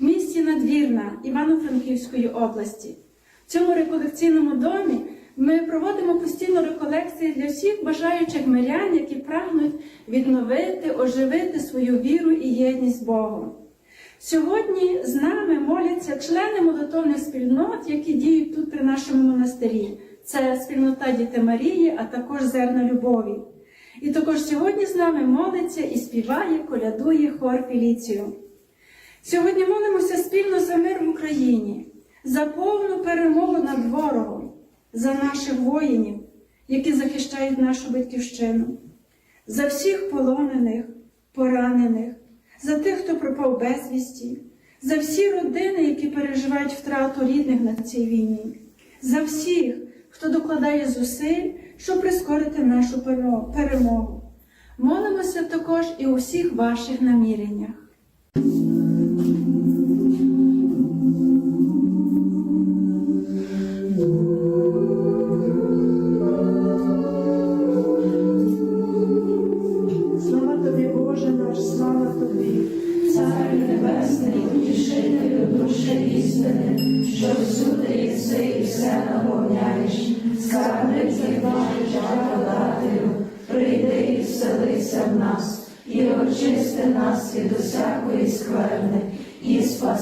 місті Надвірна Івано-Франківської області. В цьому реколекційному домі ми проводимо постійно реколекції для всіх бажаючих мирян, які прагнуть відновити, оживити свою віру і єдність з Богом. Сьогодні з нами моляться члени молитовних спільнот, які діють тут при нашому монастирі. Це спільнота Діти Марії, а також зерна любові. І також сьогодні з нами молиться і співає, колядує хор Філіцію. Сьогодні молимося спільно за мир в Україні, за повну перемогу над ворогом, за наших воїнів, які захищають нашу батьківщину, за всіх полонених, поранених, за тих, хто пропав безвісті, за всі родини, які переживають втрату рідних на цій війні, за всіх, хто докладає зусиль, щоб прискорити нашу перемогу. Молимося також і у всіх ваших наміреннях.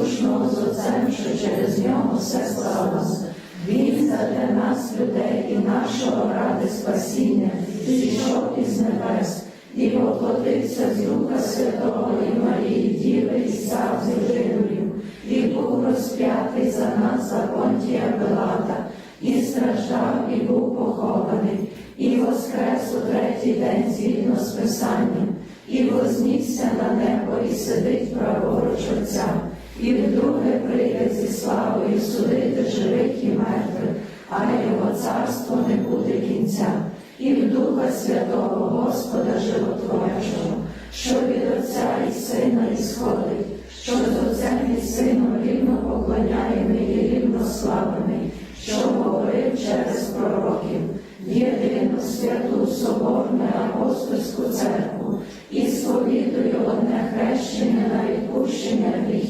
єдиносушного з Отцем, що через нього все сталося. Він задля нас, людей і нашого ради спасіння, зійшов із небес і воплотився з Духа Святого і Марії, Діви і став зіржиною, і був розп'ятий за нас за Понтія Пилата, і страждав, і був похований, і воскрес у третій день згідно з Писанням, і вознісся на небо, і сидить праворуч Отця і вдруге прийде зі славою судити живих і мертвих, а його царство не буде кінця, і в Духа Святого Господа Животворчого, що від Отця і Сина ісходить, що з Отцем і Сином рівно поклоняємий і рівно славений, що говорив через пророків, єдину святу соборну апостольську церкву, і сповідую одне хрещення на відпущення гріхів,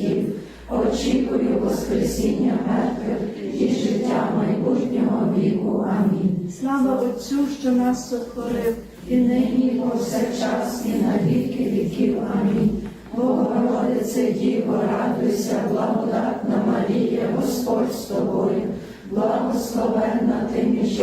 очікую Воскресіння мертвих і життя майбутнього віку. Амінь. Слава Отцю, що нас сотворив, І нині повсякчас, і на віки віків. Амінь. Богородице, Діво, радуйся, благодатна Марія, Господь з тобою, благословенна ти між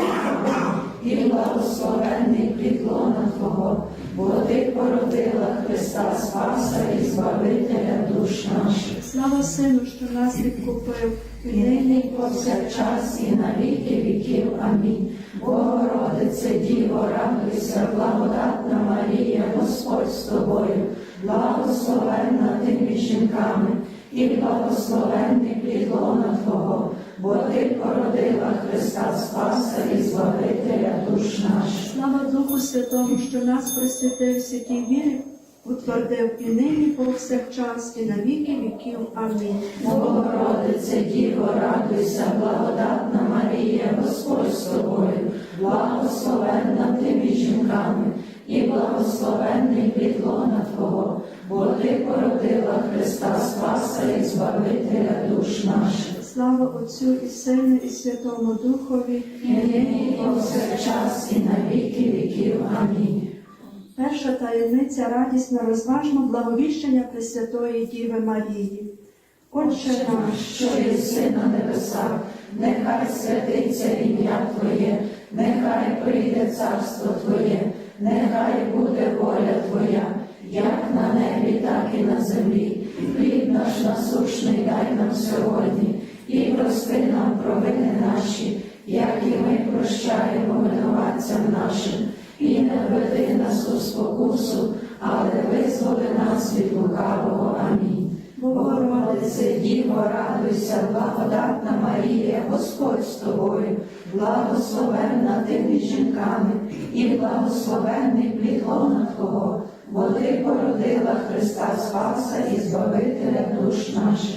і благословенний плідлона Твого, бо ти породила Христа Спаса і Збавителя душ наших. слава Сину, що нас відкупив, І нині повсякчас, і на віки віків. Амінь. Богородице, Діво, радуйся, благодатна Марія, Господь з тобою, благословенна ти між жінками, і благословенний плідлона Твого, бо ти породила Христа Спаса і Збавителя душ наших. Слава Духу Святому, що нас присвятив святій вірі, утвердив і нині повсякчас, і на віки віків. Амінь. Богородице, Діво, радуйся, благодатна Марія, Господь з тобою, благословенна ти між жінками, і благословенний плідлона Твого, бо ти породила Христа Спаса і Збавителя душ наших. Слава Отцю і Сину, і Святому Духові. І нині і повсякчас, і на віки віків. Амінь. Перша таємниця радісна розважно благовіщення Пресвятої Діви Марії. Отче наш, що єси на небесах, нехай святиться ім'я Твоє, нехай прийде царство Твоє, нехай буде воля Твоя, як на небі, так і на землі. Хліб наш насущний дай нам сьогодні, і прости нам провини наші, як і ми прощаємо винуватцям нашим, і не введи нас у спокусу, але визволи нас від лукавого. Амінь. Богородице, Діво, радуйся, благодатна Марія, Господь з тобою, благословенна ти між жінками, і благословенний плід лона Твого, бо ти породила Христа Спаса і Збавителя душ наших.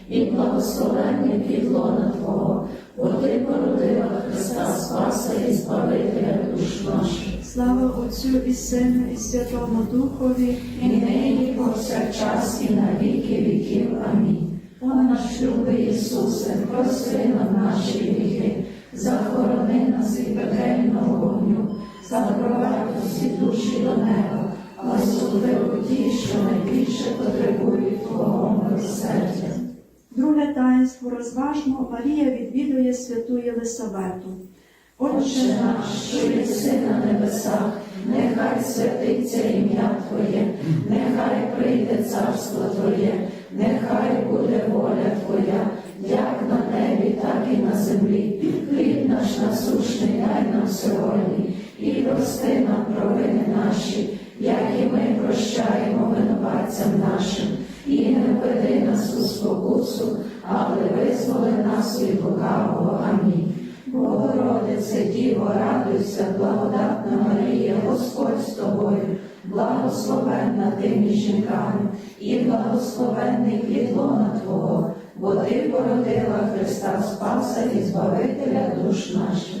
і благословенний плід лона Твого, бо ти породила Христа Спаса і Збавителя душ наших. Слава Отцю і Сину, і Святому Духові, і нині повсякчас, і на віки віків. Амінь. О наш любий Ісусе, прости нам наші гріхи, захорони нас від пекельного вогню, запровадь усі душі до неба, а особливо ті, що найбільше потребують Твого милосердя. Друге таїнство розважно Марія відвідує святу Єлисавету. Отче наш, що єси на небесах, нехай святиться ім'я Твоє, нехай прийде царство Твоє, нехай буде воля Твоя, як на небі, так і на землі. Хліб наш насущний дай нам сьогодні, і прости нам провини наші, як і ми прощаємо винуватцям нашим, і не введи нас у спокусу, але визволи нас від лукавого. Амінь. Богородице, Діво, радуйся, благодатна Марія, Господь з тобою, благословенна ти між жінками, і благословенний плід Твого, бо ти породила Христа Спаса і Збавителя душ наших.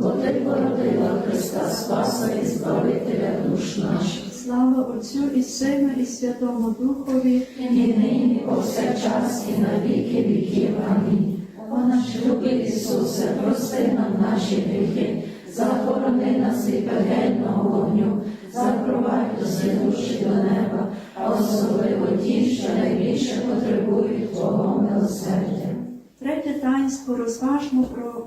бо ти породила Христа Спаса і Збавителя душ наших. Слава Отцю і Сину, і Святому Духові, І нині, повсякчас, і на віки віків. Амінь. О наш любий Ісусе, прости нам наші гріхи, захорони нас від пекельного вогню, запровадь до душі до неба, а особливо ті, що найбільше потребують Твого милосердя. третє таїнство розважмо про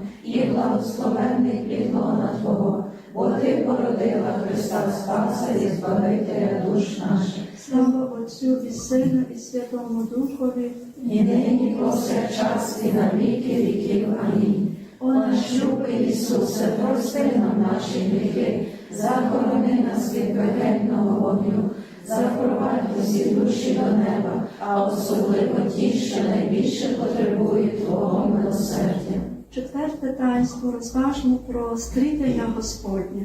і благословенний підлона Твого, бо ти породила Христа Спаса і Збавителя душ наших. слава Отцю і Сину, і Святому Духові, І нині повсякчас і на віки віків. Амінь. О наш любий Ісусе, прости нам наші гріхи, захорони нас від пекельного вогню, запровадь усі душі до неба, а особливо ті, що найбільше потребують Твого милосердя. Четверте таїнство розважмо про стрітення Господнє.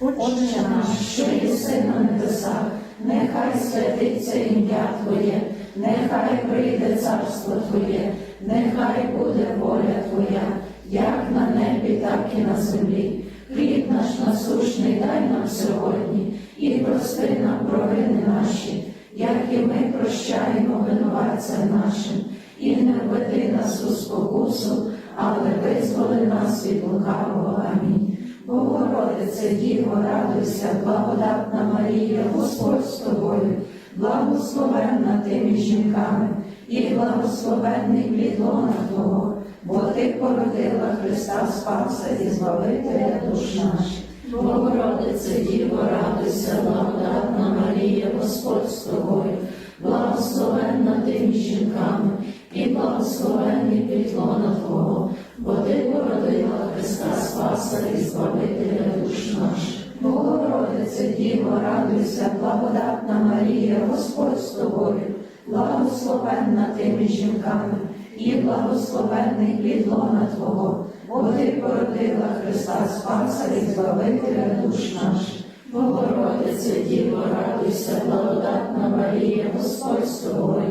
Отче наш, що єси на небесах, нехай святиться ім'я Твоє, нехай прийде царство Твоє, нехай буде воля Твоя, як на небі, так і на землі. Хліб наш насушний дай нам сьогодні, і прости нам провини наші, як і ми прощаємо винуватцям нашим, і не введи нас у спокусу, але визволи нас від лукавого. Амінь. Богородице, Діво, радуйся, благодатна Марія, Господь з тобою, благословенна ти між жінками, і благословенний плід Твого, бо ти породила Христа Спаса і Збавителя душ наших. Богородице, Діво, радуйся, благодатна Марія, Господь з тобою, благословенна ти між жінками, і благословенний плід лона Твого, бо ти породила Христа Спаса і Збавителя душ наших. Богородице, Діво, радуйся, благодатна Марія, Господь з тобою, благословенна ти між жінками, і благословенний плід лона Твого, бо ти породила Христа Спаса і Збавителя душ наших. Богородице, Діво, радуйся, благодатна Марія, Господь з тобою,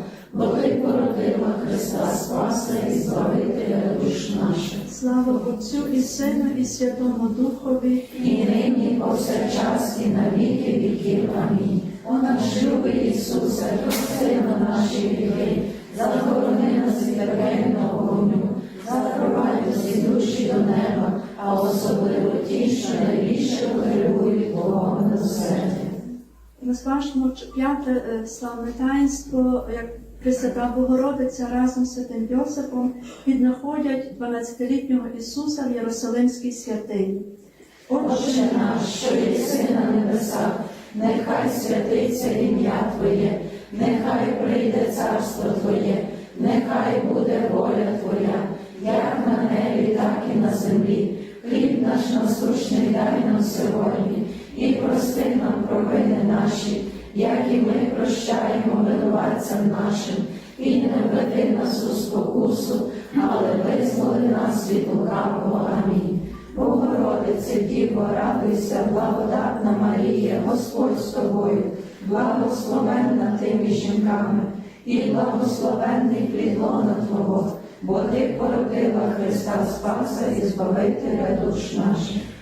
бо ти породила Христа Спаса і Збавителя душ наших. Слава Отцю і Сину, і Святому Духові, І нині, повсякчас, і на віки віків. Амінь. О наш любий Ісусе, прости на наші гріхи, захорони нас від пекельного вогню, запровадь усі душі до неба, а особливо ті, що найбільше потребують Твого милосердя. розважмо п'яте е, славне таїнство, як Пресвята Богородиця разом з святим Йосипом віднаходять 12-літнього Ісуса в Єрусалимській святині. Отче наш, що єси на небесах, нехай святиться ім'я Твоє, нехай прийде царство Твоє, нехай буде воля Твоя, як на небі, так і на землі. Хліб наш насущний дай нам сьогодні, і прости нам провини наші, як і ми прощаємо винуватцям нашим, і не введи нас у спокусу, але визволи нас від лукавого. Амінь. Богородице, Діво, радуйся, благодатна Марія, Господь з тобою, благословенна ти між жінками, і благословенний плід лона Твого, бо ти породила Христа Спаса і Збавителя душ наших.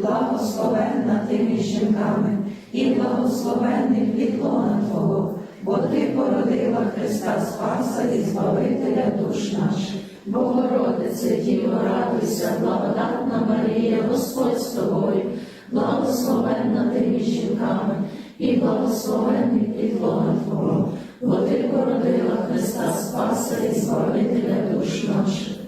благословенна ти жінками, і благословенний плід лона Твого, бо Ти породила Христа Спаса і Збавителя душ наших. Богородице Діво, радуйся, благодатна Марія, Господь з тобою, благословенна ти жінками, і благословенний плід лона Твого, бо Ти породила Христа Спаса і Збавителя душ наших.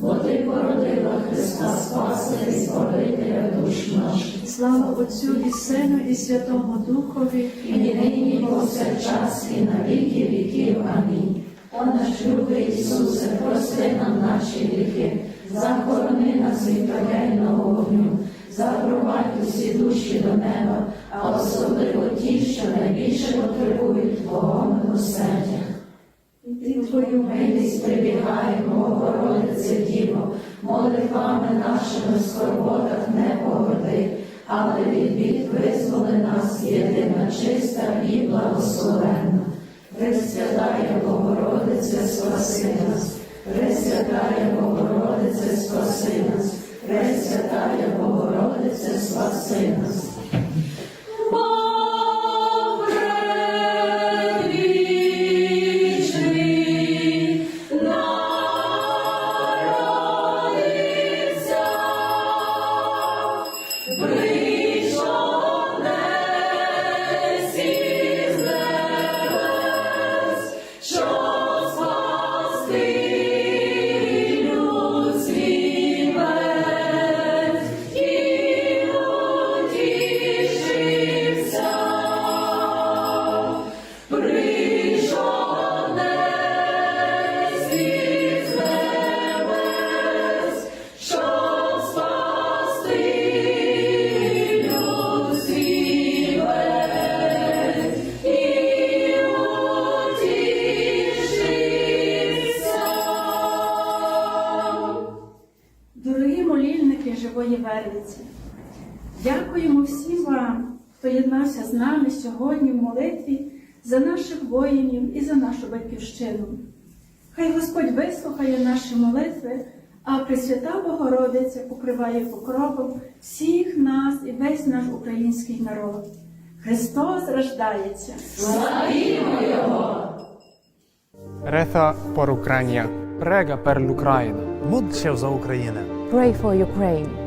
бо Ти породила Христа Спаса і Збавителя душ наших. Слава Отцю і Сину, і Святому Духові, і нині і повсякчас, і на віки віків. Амінь. О наш любий Ісусе, прости нам наші гріхи, захорони нас від пекельного вогню, запровадь усі душі до неба, а особливо ті, що найбільше потребують Твого милосердя. І Твою Милість прибігаємо, Богородице Діво, молитвами нашими в скорботах не погорди, але від бід визволи нас єдина чиста і благословенна. Пресвятая Богородице, спаси нас, Пресвятая Богородице, спаси нас, Пресвятая Богородице, спаси нас. Дякуємо всім вам, хто єднався з нами сьогодні в молитві за наших воїнів і за нашу батьківщину. Хай Господь вислухає наші молитви, а Пресвята Богородиця покриває покровом всіх нас і весь наш український народ. Христос рождається! Славімо Його! Reza por Ucrania. Prega per l'Ucraina. Módl за Україну. Pray for Ukraine.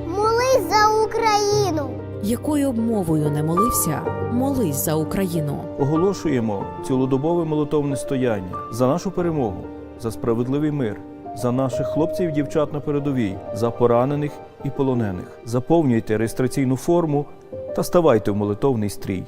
Україну. Якою б мовою не молився, молись за Україну. Оголошуємо цілодобове молитовне стояння за нашу перемогу, за справедливий мир, за наших хлопців і дівчат на передовій, за поранених і полонених. Заповнюйте реєстраційну форму та ставайте в молитовний стрій.